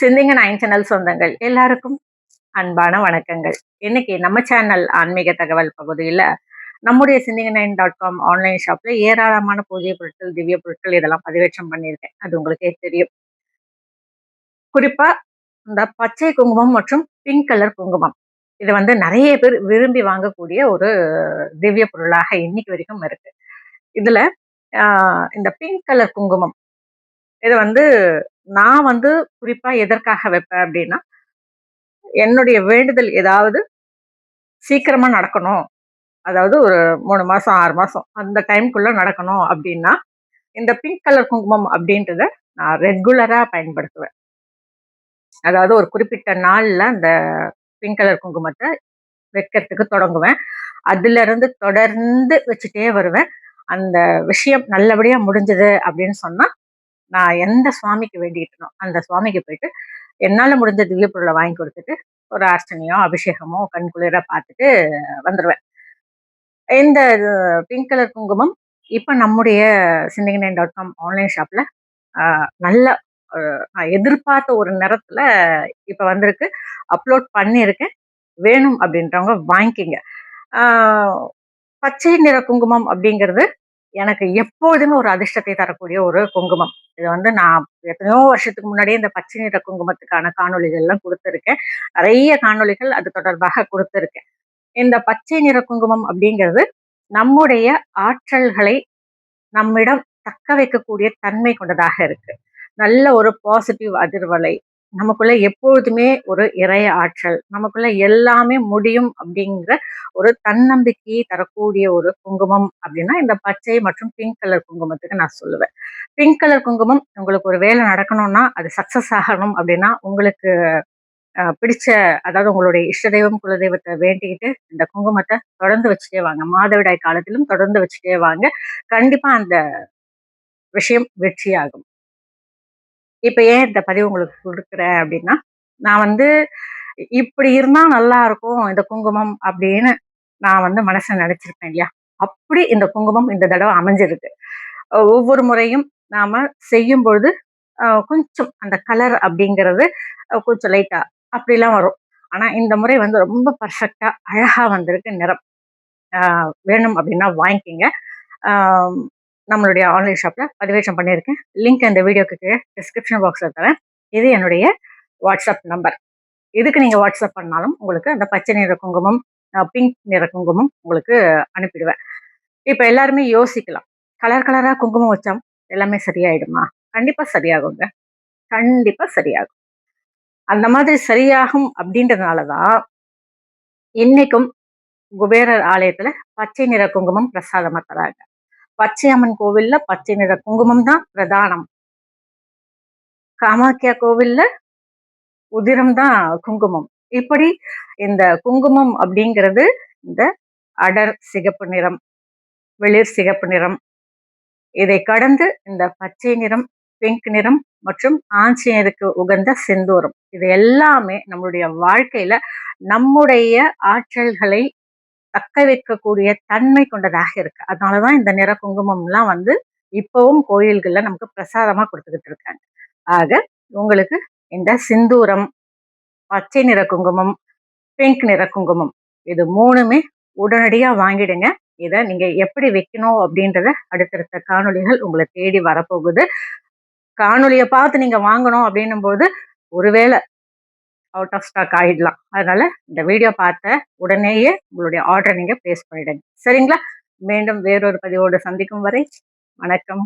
சிந்திங்க nine channel சொந்தங்கள். எல்லாருக்கும் அன்பான வணக்கங்கள். இன்னைக்கு நம்ம சேனல் ஆன்மீக தகவல் பகுதியில் நம்முடைய சிந்திங்க நைன் டாட் காம் ஆன்லைன் ஷாப்ல ஏராளமான பூஜை பொருட்கள் திவ்ய பொருட்கள் இதெல்லாம் பதிவேற்றம் பண்ணியிருக்கேன். அது உங்களுக்கே தெரியும். குறிப்பா இந்த பச்சை குங்குமம் மற்றும் பிங்க் கலர் குங்குமம். இது வந்து நிறைய பேர் விரும்பி வாங்கக்கூடிய ஒரு திவ்ய பொருளாக இன்னைக்கு வரைக்கும் இருக்கு. இதுல இந்த பிங்க் கலர் குங்குமம். இது வந்து நான் வந்து குறிப்பா எதற்காக வைப்பேன் அப்படின்னா என்னுடைய வேண்டுதல் ஏதாவது சீக்கிரமா நடக்கணும். அதாவது ஒரு மூணு மாசம் ஆறு மாசம் அந்த டைம்குள்ள நடக்கணும் அப்படின்னா இந்த பிங்க் கலர் குங்குமம் அப்படின்றத நான் ரெகுலரா பயன்படுத்துவேன். அதாவது ஒரு குறிப்பிட்ட நாள்ல அந்த பிங்க் கலர் குங்குமத்தை வைக்கிறதுக்கு தொடங்குவேன். அதுல இருந்து தொடர்ந்து வச்சுட்டே வருவேன். அந்த விஷயம் நல்லபடியா முடிஞ்சது அப்படின்னு சொன்னா நான் எந்த சுவாமிக்கு வேண்டிட்டனோ அந்த சுவாமிக்கு போயிட்டு என்னால் முடிஞ்ச திவ்ய பொருளை வாங்கி கொடுத்துட்டு ஒரு அர்ச்சனையோ அபிஷேகமோ கண்குளிர பார்த்துட்டு வந்துடுவேன் இந்த பிங்க் கலர் குங்குமம் இப்போ நம்முடைய சிந்திங் நைன் டாட் காம் ஆன்லைன் ஷாப்பில் நல்ல நான் எதிர்பார்த்த ஒரு நேரத்தில் இப்போ வந்திருக்கு. அப்லோட் பண்ணியிருக்கேன். வேணும் அப்படின்றவங்க வாங்கிக்கிங்க. பச்சை நிற குங்குமம் அப்படிங்கிறது எனக்கு எப்போதுமே ஒரு அதிர்ஷ்டத்தை தரக்கூடிய ஒரு குங்குமம். இது வந்து நான் எத்தனையோ வருஷத்துக்கு முன்னாடியே இந்த பச்சை நிற குங்குமத்துக்கான காணொலிகள் எல்லாம் கொடுத்துருக்கேன். நிறைய காணொலிகள் அது தொடர்பாக கொடுத்துருக்கேன். இந்த பச்சை நிற குங்குமம் அப்படிங்கிறது நம்முடைய ஆற்றல்களை நம்மிடம் தக்க வைக்கக்கூடிய தன்மை கொண்டதாக இருக்கு. நல்ல ஒரு பாசிட்டிவ் அதிர்வலை நமக்குள்ள எப்பொழுதுமே ஒரு இறைய ஆற்றல் நமக்குள்ள எல்லாமே முடியும் அப்படிங்கிற ஒரு தன்னம்பிக்கையை தரக்கூடிய ஒரு குங்குமம் அப்படின்னா இந்த பச்சை மற்றும் பிங்க் கலர் குங்குமத்துக்கு நான் சொல்லுவேன். பிங்க் கலர் குங்குமம் உங்களுக்கு ஒரு வேலை நடக்கணும்னா அது சக்சஸ் ஆகணும் அப்படின்னா உங்களுக்கு பிடிச்ச அதாவது உங்களுடைய இஷ்ட தெய்வம் குலதெய்வத்தை வேண்டிக்கிட்டு இந்த குங்குமத்தை தொடர்ந்து வச்சுட்டே வாங்க. மாதவிடாய் காலத்திலும் தொடர்ந்து வச்சுட்டே வாங்க. கண்டிப்பா அந்த விஷயம் வெற்றியாகும். இப்ப ஏன் இந்த பதிவு உங்களுக்கு கொடுக்குறேன் அப்படின்னா நான் வந்து இப்படி இருந்தா நல்லா இருக்கும் இந்த குங்குமம் அப்படின்னு நான் வந்து மனசுல நினைச்சிருப்பேன் இல்லையா? அப்படி இந்த குங்குமம் இந்த தடவை அமைஞ்சிருக்கு. ஒவ்வொரு முறையும் நாம செய்யும் பொழுது கொஞ்சம் அந்த கலர் அப்படிங்கிறது கொஞ்சம் லைட்டா அப்படிலாம் வரும். ஆனா இந்த முறை வந்து ரொம்ப பர்ஃபெக்டா அழகா வந்திருக்கு நிறம். வேணும் அப்படின்னா வாங்கிக்கிங்க. நம்மளுடைய ஆன்லைன் ஷாப்பில் பதிவேற்றம் பண்ணியிருக்கேன். லிங்க் இந்த வீடியோக்கு கீழே டிஸ்கிரிப்ஷன் பாக்ஸில் தரேன். இது என்னுடைய வாட்ஸ்அப் நம்பர் இதுக்கு நீங்கள் வாட்ஸ்அப் பண்ணாலும் உங்களுக்கு அந்த பச்சை நிற குங்குமம் பிங்க் நிற குங்குமம் உங்களுக்கு அனுப்பிடுவேன். இப்போ எல்லாருமே யோசிக்கலாம். கலர் கலராக குங்குமம் வச்சா எல்லாமே சரியாயிடுமா? கண்டிப்பாக சரியாகுங்க. கண்டிப்பாக சரியாகும். அந்த மாதிரி சரியாகும் அப்படின்றதுனாலதான் இன்னைக்கும் குபேரர் ஆலயத்தில் பச்சை நிற குங்குமம் பிரசாதமாக தராங்க. பச்சையம்மன் கோவில்ல பச்சை நிற குங்குமம் தான் பிரதானம். காமாக்கியா கோவில்ல உதிரம் தான் குங்குமம். இப்படி இந்த குங்குமம் அப்படிங்கிறது இந்த அடர் சிகப்பு நிறம் வெளிர் சிகப்பு நிறம் இதை கடந்து இந்த பச்சை நிறம் பிங்க் நிறம் மற்றும் ஆஞ்சநேயருக்கு உகந்த செந்தூரம். இது எல்லாமே நம்மளுடைய வாழ்க்கையில நம்முடைய ஆற்றல்களை தக்க வைக்கக்கூடிய தன்மை கொண்டதாக இருக்கு. அதனாலதான் இந்த நிற குங்குமம்லாம் வந்து இப்பவும் கோயில்கள்ல நமக்கு பிரசாதமா கொடுத்துக்கிட்டு இருக்காங்க. ஆக உங்களுக்கு இந்த சிந்தூரம் பச்சை நிற குங்குமம் பிங்க் நிற குங்குமம் இது மூணுமே உடனடியா வாங்கிடுங்க. இதை நீங்க எப்படி வைக்கணும் அப்படின்றத அடுத்தடுத்த காணொலிகள் உங்களை தேடி வரப்போகுது. காணொலியை பார்த்து நீங்க வாங்கணும் அப்படின்னும் போது ஒருவேளை அவுட் ஆஃப் ஸ்டாக் ஆகிடலாம் அதனால இந்த வீடியோ பார்த்த உடனேயே உங்களுடைய ஆர்டர் நீங்கள் பிளேஸ் பண்ணிடுங்க. சரிங்களா? மீண்டும் வேறொரு பதிவோடு சந்திக்கும் வரை வணக்கம்.